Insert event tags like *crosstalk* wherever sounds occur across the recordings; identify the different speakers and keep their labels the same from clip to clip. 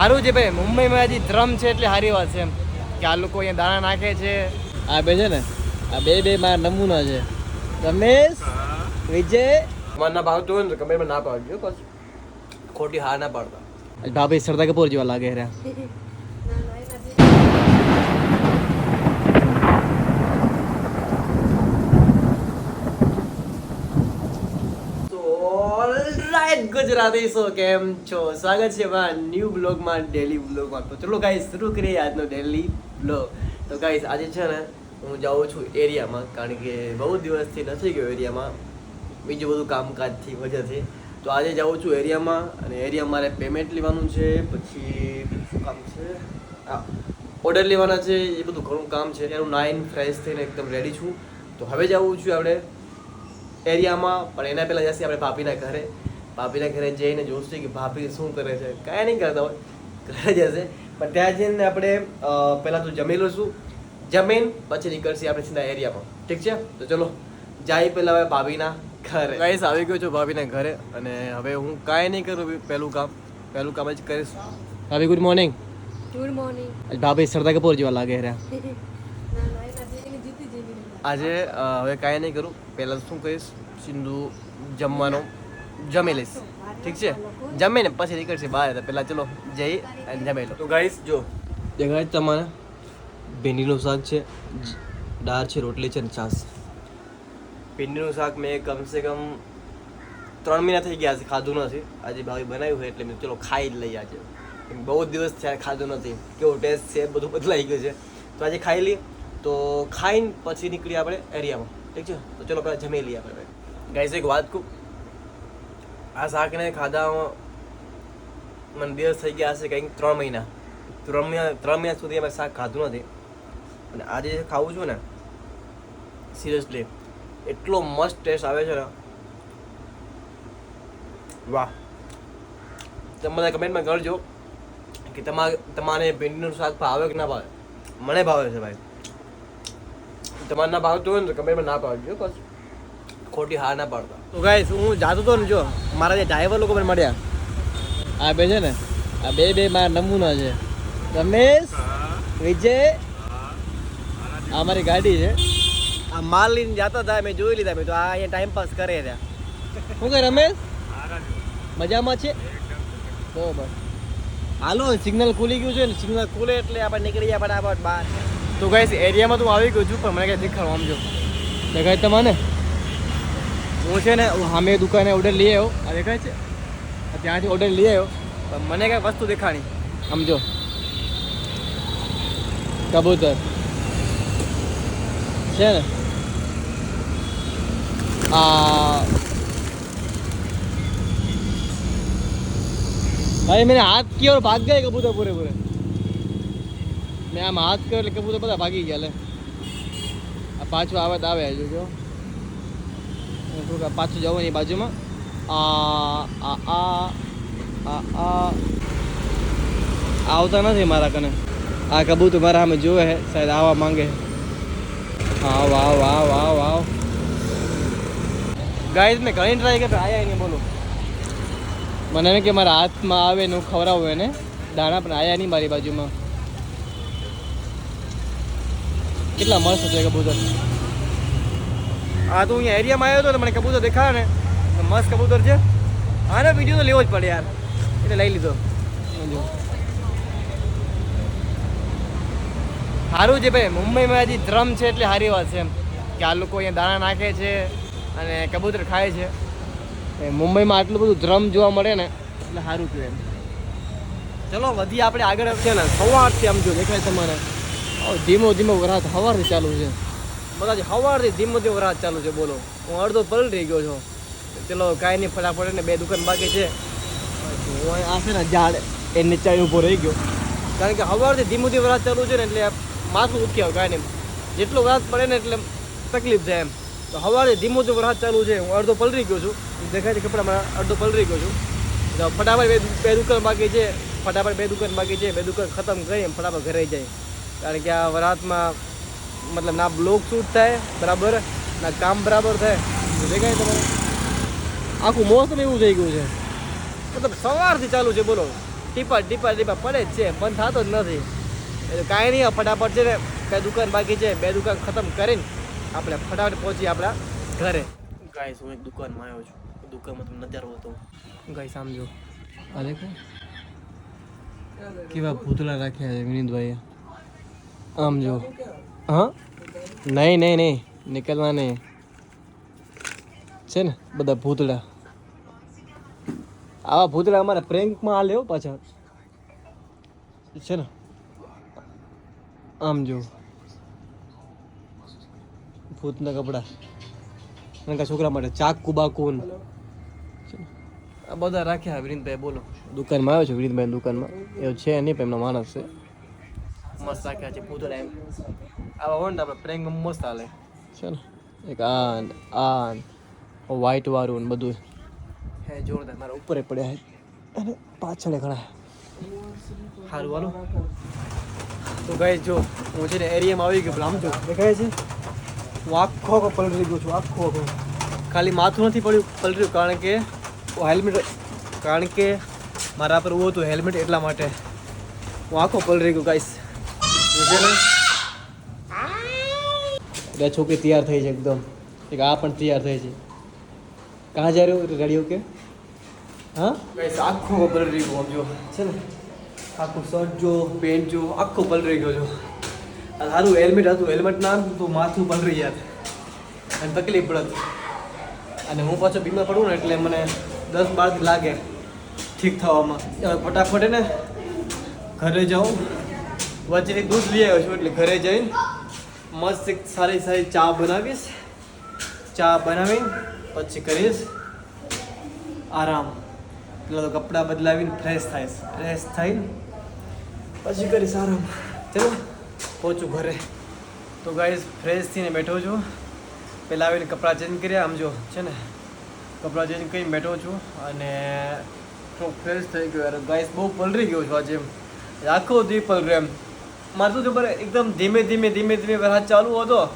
Speaker 1: સારું છે ભાઈ. મુંબઈમાં હજી ધ્રમ છે એટલે સારી વાત છે એમ. કે આ લોકો અહીંયા દાણા નાખે છે. આ બે છે ને આ બે બે મારા નમૂના છે. રમેશ વિજય. મને ના ભાવતું હોય ને તો કમેન્ટમાં ના પાડજો બસ. ખોટી હા ના પાડતા. ભાભી સરદાર કપૂર જેવા લાગે રહ્યા તો ઓલરાઈટ ગુજરાતી સો કેમ છો? સ્વાગત છે મારા ન્યૂ બ્લોગમાં ડેલી બ્લોગમાં તો ચલો ગાઈસ શરૂ કરીએ આજનો ડેલી બ્લોગ તો ગાઈસ આજે છે ને, હું જાઉં છું એરિયામાં, કારણ કે બહુ દિવસથી નથી ગયો એરિયામાં. બીજું બધું કામકાજથી, વજહથી. તો આજે જાઉં છું એરિયામાં, અને એરિયા મારે પેમેન્ટ લેવાનું છે, પછી શું કામ છે? હા ઓર્ડર લેવાના છે, એ બધું ઘણું કામ છે. એનું નાઇન ફ્રેશ થઈને એકદમ રેડી છું. તો હવે જવું છું આપણે એરિયામાં, પણ એના પહેલાં જશે આપણે ભાભીના ઘરે. ભાભીના ઘરે જઈને જોશે કે ભાભી શું કરે છે. કાંઈ નહીં કરતા હોય. ઘરે જશે. પણ ત્યાં જઈને આપણે પહેલાં તો જમી લઈશું. જમીન પછી નીકળશે આપણે સીધા એરિયામાં. ઠીક છે? તો ચલો જાય પહેલાં હવે ભાભીના ઘરે. ગાઈસ આવી ગયો છું ભાભીના ઘરે અને હવે હું કાંઈ નહીં કરું પહેલું કામ. પહેલું કામ જ કરીશ. ભાભી ગુડ મોર્નિંગ
Speaker 2: ગુડ મોર્નિંગ
Speaker 1: ભાભી સરદાર કપૂર જેવા લાગે રહ્યા. *laughs* આજે હવે કાંઈ નહીં કરું. પહેલાં શું કહીશ સિંધુ જમવાનું. જમી લઈશ. ઠીક છે? જમીને પછી નીકળશે બહાર તો પહેલાં ચલો જઈ અને જમી લો. તો ગાઈસ જો. છે તમારે ભીંડીનું શાક છે દાળ છે રોટલી છે અને છાશ. ભીંડીનું શાક મેં કમસે કમ ત્રણ મહિના થઈ ગયા છે ખાધું નથી. આજે ભાવી બનાવ્યું હોય એટલે મેં ચલો ખાઈ જ લઈએ આજે. બહુ જ દિવસ થયા ખાધું નથી. કેવો ટેસ્ટ છે બધું બદલાઈ ગયું છે. તો આજે ખાઈ લઈએ. તો ખાઈને પછી નીકળીએ આપણે એરિયામાં. ઠીક છે? તો ચલો પહેલાં જમી લઈએ આપણે. ગાઈસ એક વાત કહું. આ શાકને ખાધામાં મને દિવસ થઈ ગયા હશે કંઈક ત્રણ મહિના. ત્રણ મહિના ત્રણ મહિના સુધી અમે શાક ખાધું નથી. અને આજે ખાવું છું ને સિરિયસલી એટલો મસ્ત ટેસ્ટ આવે છે ને. વાહ. તમે બધા કમેન્ટમાં કરજો કે તમારે તમારે ભીંડીનું શાક ભાવે કે ના ભાવે? મને ભાવે છે ભાઈ. તમારે ના ભાવતું હોય ને તો કમેન્ટમાં ના પાડજો, બસ. ખોટી હા ના પાડતા. તો ગાઈસ હું જાતો તો ને જો, મારા જે ડ્રાઈવર લોકો મને મળ્યા. આ બે છે ને, આ બે બે મારા નમૂના છે. રમેશ, વિજય, આ મારી ગાડી છે. આ માલ લઈને જતા હતા, મેં જોઈ લીધા, મેં તો આ અહીંયા ટાઈમ પાસ કરે રહ્યા શું કહે રમેશ? મજામાં છે? બરોબર. હાલો સિગ્નલ ખુલી ગયું છે ને સિગ્નલ ખુલે એટલે આપણે નીકળી ફટાફટ બહાર. તો ગાઈસ એરિયામાં તો આવી ગયો છું, પણ મને કંઈ દેખાડો આમ જો. દેખાય તમને હું છે ને હું સામે દુકાને ઓર્ડર લઈ આવ્યો આ દેખાય છે આ ત્યાંથી ઓર્ડર લઈ આવ્યો પણ મને કાંઈ વસ્તુ દેખાણી સમજો કબૂતર છે ને આ भाई मैंने हाथ किया और भाग गए कबूतर पूरे पूरे મેં આમ હાથ કર્યો એટલે કબૂતર બધા ભાગી ગયા લે આ પાછું આવે તો આવે હજુ જો થોડુંક પાછું જવું એની બાજુમાં. આ આ આ આ આવતા નથી મારા કને. આ કબૂતર મારા સામે જોવે છે, શાયદ આવવા માંગે આવ આવ આવ આવ આવ. ગાઈસ મેં ઘણી ટ્રાય કરી આવ્યા નહીં બોલો. મને એમ કે મારા હાથમાં આવે ને હું ખવડાવું એને. દાણા પણ આયા નહીં મારી બાજુમાં. કેટલા મસ્ત છે કબૂતર. હા તો અહીંયા એરિયામાં આવ્યો હતો તો મને કબૂતર દેખાયો ને મસ્ત કબૂતર છે. આને ને વીડિયો તો લેવો જ પડે યાર. એટલે લઈ લીધો. સારું છે ભાઈ, મુંબઈમાં હજી ધ્રમ છે એટલે સારી વાત છે એમ. કે આ લોકો અહીંયા દાણા નાખે છે અને કબૂતર ખાય છે. એ મુંબઈમાં આટલું બધું ધ્રમ જોવા મળે ને, એટલે સારું કહેવાય એમ. ચલો, વધી આપણે આગળ છે ને સવારથી આમ જો દેખાય તમારે ધીમો ધીમો વરાત સવારથી ચાલુ છે. બધા સવારથી ધીમો ધીમો રાત ચાલુ છે બોલો. હું અડધો પલટી ગયો છું. ચલો કાંઈ નહીં ફટાફટ ને બે દુકાન બાકી છે. હું આ છે ને ઝાડ એ નીચાઈ ઊભો રહી ગયો. કારણ કે સવારથી ધીમો ધીમો વરાત ચાલુ છે ને એટલે માથું ઉઠી આવે કાંઈ નહીં. જેટલો વરાત પડે ને એટલે તકલીફ છે એમ. તો સવારે ધીમો ધીમો વરાત ચાલુ છે હું અડધો પલરી ગયો છું. દેખાય છે કપડામાં અડધો પલરી ગયો છું. તો ફટાફટ બે બે દુકાન બાકી છે. ફટાફટ બે દુકાન બાકી છે બે દુકાન ખતમ કરી ફટાફટ ઘરે જાય. કારણ કે આ વરાતમાં મતલબ ના બ્લોક શૂટ થાય બરાબર? ના કામ બરાબર થાય. દેખાય તમારે? આખું મોસમ એવું થઈ ગયું છે. મતલબ સવારથી ચાલુ છે બોલો. ટીપા ટીપા ટીપા પડે જ છે બંધ થતો જ નથી. એટલે કાંઈ નહીં ફટાફટ છે ને બે દુકાન બાકી છે બે દુકાન ખતમ કરીને આપણે ફટાફટ પહોંચીએ આપણા ઘરે. ગાઈસ હું એક દુકાનમાં આવ્યો છું. દુકાનમાં તમને નજારો હતો ગાઈસ આમ જો. આ દેખો. કેવા પૂતળા રાખ્યા છે વિનીતભાઈએ. આમ જો. હા? નહીં નહીં નહીં. નીકળવા નહીં. છે ને, બધા ભૂતળા આવા ભૂતળા અમારા પ્રેન્કમાં આ લેવો પાછા. છે ને? આમ જો. ભૂતના કપડા. અને છોકરા માટે ચાકુ બાકુ. આ બધા રાખ્યા વિનીતભાઈ બોલો. દુકાનમાં આવ્યો છે વિનીતભાઈ દુકાનમાં. એવું છે નહીં, પણ એમનો માણસ છે. મસ્ત રાખ્યા છે ભૂતડા એમ. આવા હોય ને આપણે પ્રેન્ક મસ્ત હાલે છે ને એક આ આ વ્હાઈટ વાળું ને બધું હે જોરદાર મારા ઉપર પડ્યા છે અને પાછળ ઘણા સારું હાલો તો ગઈ જો હું છે ને એરિયામાં આવી ગયો આમ જો દેખાય છે હું આખો આખો પલટી ગયો છું આખો આખો ખાલી માથું નથી પડ્યું પલટ્યું કારણ કે હેલ્મેટ કારણ કે મારા પર ઉભું હતું હેલ્મેટ એટલા માટે હું આખો પલટી ગયો ગાઈસ બે છોકરી તૈયાર થઈ છે એકદમ. એક આ પણ તૈયાર થઈ છે. કાં જા રહ્યો રેડિયો કે? હા? આખું પલરી ગયો જો. છે ને? આખું શર્ટ જો, પેન્ટ જો, આખું પલરી ગયો જો. સારું હેલ્મેટ હતું, હેલ્મેટ ના તો માથું પલરી જાત અને તકલીફ પડત. અને હું પાછો બીમાર પડું ને એટલે મને દસ બાર લાગે ઠીક થવામાં. ફટાફટ ને, ઘરે જાઉં. વચ્ચેથી દૂધ લઈ આવ્યો છું એટલે ઘરે જઈને મસ્ત એક સારી સારી ચા બનાવીશ. ચા બનાવીને પછી કરીશ. આરામ. પેલા તો કપડાં બદલાવીને ફ્રેશ થઈશ. ફ્રેશ થઈને પછી કરીશ આરામ. ચલો, પહોંચું ઘરે. તો ગાઈશ ફ્રેશ થઈને બેઠો છું. પહેલાં આવીને કપડાં ચેન્જ કર્યા. આમ જો, છે ને? કપડાં ચેન્જ કરીને બેઠો છું અને થોડુંક ફ્રેશ થઈ ગયો. ગાઈસ બહુ પલરી ગયો છું આજે આખો દી પલર્યો એમ મારે શું ખબર, એકદમ ધીમે ધીમે ધીમે ધીમે વરસાદ ચાલુ હતો,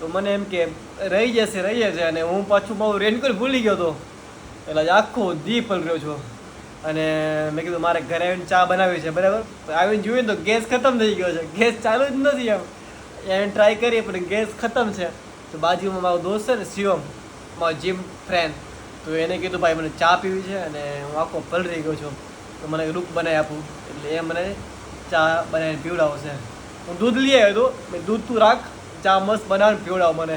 Speaker 1: તો મને એમ કે રહી જશે રહી જશે, અને હું પાછું મારું રેનકોટ ભૂલી ગયો હતો. એટલે આખો દી પલર્યો છું. અને મેં કીધું મારે ઘરે આવીને ચા બનાવી છે, બરાબર? આવીને જોઈએ તો ગેસ ખતમ થઈ ગયો છે. ગેસ ચાલુ જ નથી એમ. એને ટ્રાય કરીએ, પણ ગેસ ખતમ છે. તો બાજુમાં મારો દોસ્ત છે ને, શિવમ, મારો જીમ ફ્રેન્ડ તો એને કીધું, ભાઈ, મને ચા પીવી છે, અને હું આખો પલરી ગયો છું. તો મને રૂપ બનાવી આપું. એટલે એ મને ચા બનાવીને પીવડાવશે હું દૂધ લઈ આવ્યો હતો. મેં દૂધ તું રાખ, ચા મસ્ત બનાવીને પીવડાવ મને.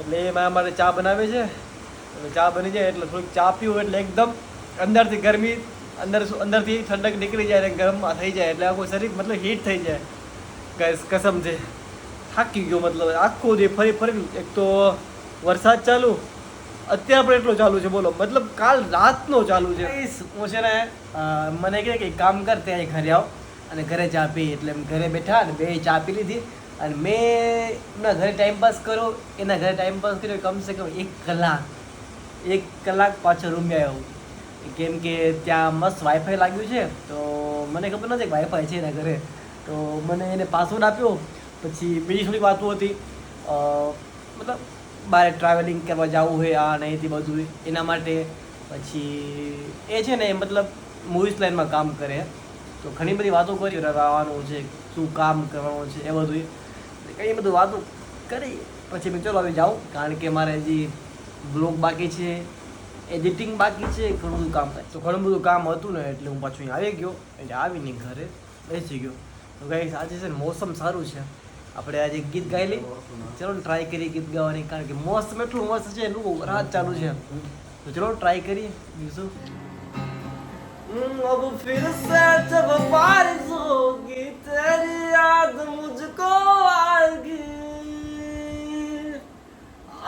Speaker 1: એટલે એ મારા માટે ચા બનાવે છે. એટલે ચા બની જાય એટલે થોડીક ચા પીવું એટલે એકદમ અંદરથી ગરમી, અંદર અંદરથી ઠંડક નીકળી જાય અને ગરમ થઈ જાય એટલે આખું શરીર મતલબ હીટ થઈ જાય. ગેસ, કસમ છે. થાકી ગયો મતલબ. આખો જે ફરી ફરી એક તો વરસાદ ચાલુ. અત્યારે પણ એટલો ચાલુ છે, બોલો. મતલબ કાલ રાતનો ચાલુ છે. હું છે ને મને કહે કે કામ કર, ત્યાં ઘરે આવ અને ઘરે ચા પી, એટલે ઘરે બેઠા અને બે ચા પી લીધી. અને મેં એમના ઘરે ટાઈમ પાસ કર્યો. એના ઘરે ટાઈમ પાસ કર્યો કમસે કમ એક કલાક. એક કલાક પાછો રૂમે આવ્યો. કેમ કે ત્યાં મસ્ત વાઈફાઈ લાગ્યું છે, તો મને ખબર નથી વાઈફાઈ છે એના ઘરે. તો મને એને પાસવર્ડ આપ્યો. પછી બીજી થોડી વાતો હતી. મતલબ બહાર ટ્રાવેલિંગ કરવા જવું હોય, આ ને એથી બધું એના માટે પછી એ છે ને મતલબ મૂવીઝ લાઈનમાં કામ કરે. તો ઘણી બધી વાતો કરી રહેવાનું છે, શું કામ કરવાનું છે, એ બધું. ઘણી બધી વાતો કરી, પછી મેં ચલો હવે જાઉં. કારણ કે મારે હજી બ્લોગ બાકી છે, એડિટિંગ બાકી છે, ઘણું બધું કામ થાય. તો ઘણું બધું કામ હતું ને, એટલે હું પાછું આવી ગયો. એટલે આવીને ઘરે બેસી ગયો. તો ગાઈસ આજે છે ને મોસમ સારું છે. આપણે આજે ગીત ગાઈ લઈ ચલો ટ્રાય કરીએ ગીત ગાવાની. કારણ કે મોસમ એટલું મસ્ત છે એટલું રાત ચાલુ છે. તો ચલો ટ્રાય કરીએ. બીજું अब फिर से जब बारिश होगी तेरी याद मुझको आएगी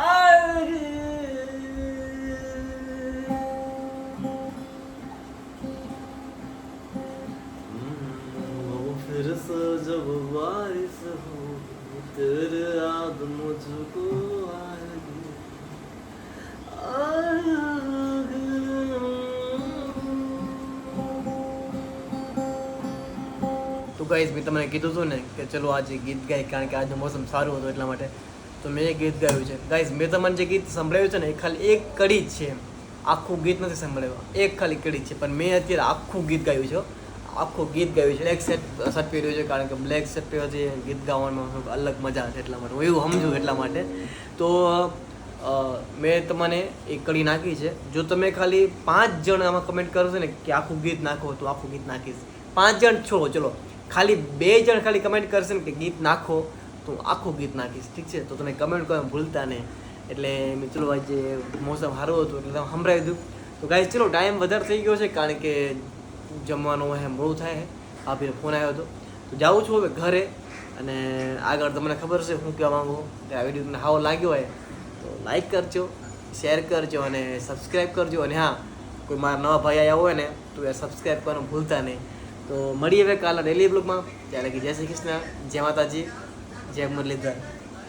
Speaker 1: आएगी फिर से जब बारिश होगी तेरी याद मुझको आएगी તો ગાઈઝ મેં તમને કીધું હતું ને કે ચલો આજે ગીત ગાય કારણ કે આજનું મોસમ સારું હતું એટલા માટે. તો મેં ગીત ગાયું છે. ગાઈઝ મેં તમને જે ગીત સંભળાવ્યું છે ને, એ ખાલી એક કડી જ છે. આખું ગીત નથી સંભળાવ્યું એક ખાલી કડી છે. પણ મેં અત્યારે આખું ગીત ગાયું છે આખું ગીત ગાયું છે. બ્લેક સેટ શર્ટ પહેર્યું છે કારણ કે બ્લેક સેટ પહેર્યો છે ગીત ગાવામાં અલગ મજા છે એટલા માટે. હું એવું સમજું એટલા માટે. તો મેં તમને એક કડી નાખી છે. જો તમે ખાલી પાંચ જણ આમાં કમેન્ટ કરશો ને કે આખું ગીત નાખો, તો આખું ગીત નાખીશ. પાંચ જણ છો, ચલો. ખાલી બે જણ ખાલી કમેન્ટ કરશે ને કે ગીત નાખો, તો હું આખું ગીત નાખીશ. ઠીક છે? તો તમે કમેન્ટ કરવાનું ભૂલતા નહીં. એટલે મેં ચલો આજે મોસમ સારું હતું એટલે તમે સંભળાવી દીધું. તો ગાય ચલો ટાઈમ વધારે થઈ ગયો છે કારણ કે જમવાનું હે, મોડું થાય છે આપીને ફોન આવ્યો હતો. તો જાઉં છું હવે ઘરે અને આગળ તમને ખબર છે હું કહેવા માગું કે આ વીડિયો તમને હાવો લાગ્યો હોય તો લાઈક કરજો શેર કરજો અને સબસ્ક્રાઈબ કરજો. અને હા, કોઈ મારા નવા ભાઈ આવ્યા હોય ને, તો એ સબસ્ક્રાઈબ કરવાનું ભૂલતા નહીં. તો મળીએ હવે કાલના ડેલી બ્લોગમાં ત્યારે કે જય શ્રી કૃષ્ણ, જય માતાજી, જય મુરલીધર.